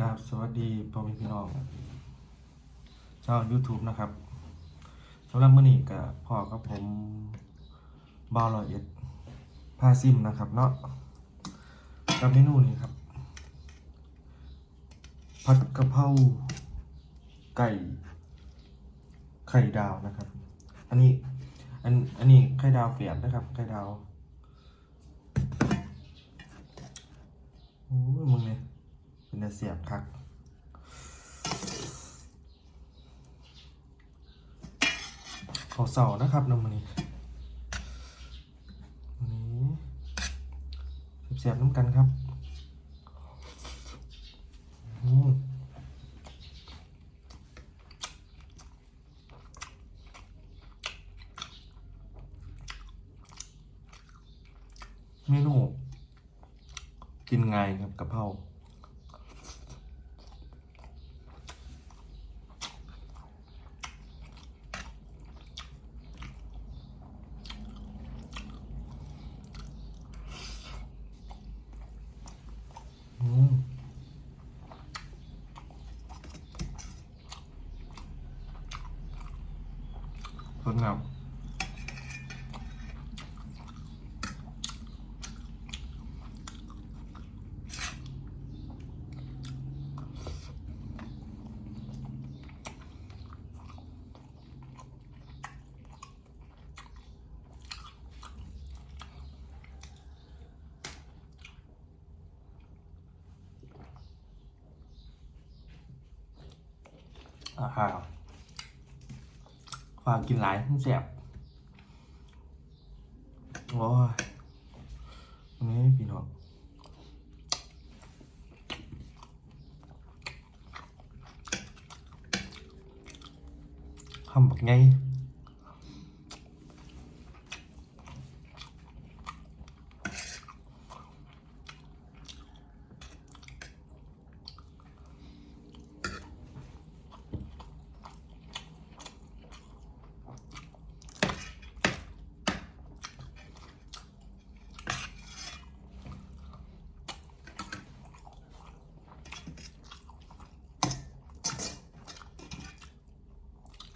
ครับสวัสดีพ่อแม่พี่น้องชาว YouTube นะครับสำหรับมื้อนี้ก็พ่อกับผมบาวลอยเอ็ดพาซิมนะครับเนาะกับเมนูนี้ครับผัดกะเพราไก่ไข่ดาวนะครับ อันนี้อันอันนี้ไข่ดาวเฟียดนะครับไข่ดาว แต่เสียบคักขอเสานะครับน้ำมันนี้วันนี้เสียบน้ำกันครับเมนูกินไงครับกะเพรา อืม สดงา มอ่าฮะฝากกินหลายทั้งแสบโอ้ยนี่พี่น้องทำแบบไง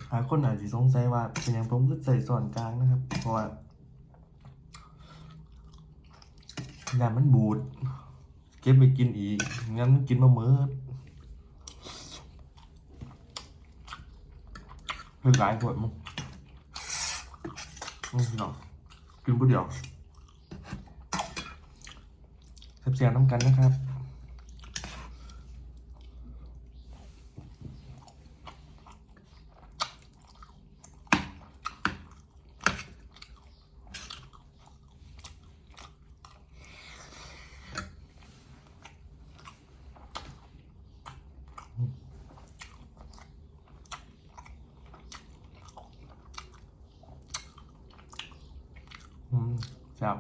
หลายคนอาจจะสงสัยว่าเป็นอย่างผมก็ใส่ส่วนกลางนะครับ เพราะว่าอย่ามันบูด เก็บไปกินอีก งั้นกินมาเมิดเป็นหลายขวดมั้งอืมเนาะกินผู้เดียวเสียบๆน้ำกันนะครับ อืมครับ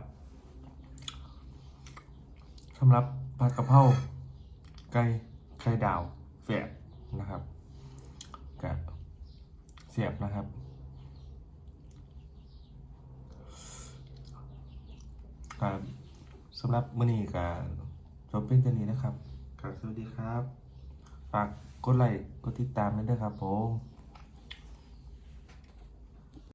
สำหรับผัดกะเพราไก่ไข่ดาวแฝดนะครับกับเสียบนะครับ ครับสำหรับมื้อนี้ก็จบเป็นตัวนี้นะครับครับสวัสดีครับ ฝากกดไลค์กดติดตามด้วยนะครับผม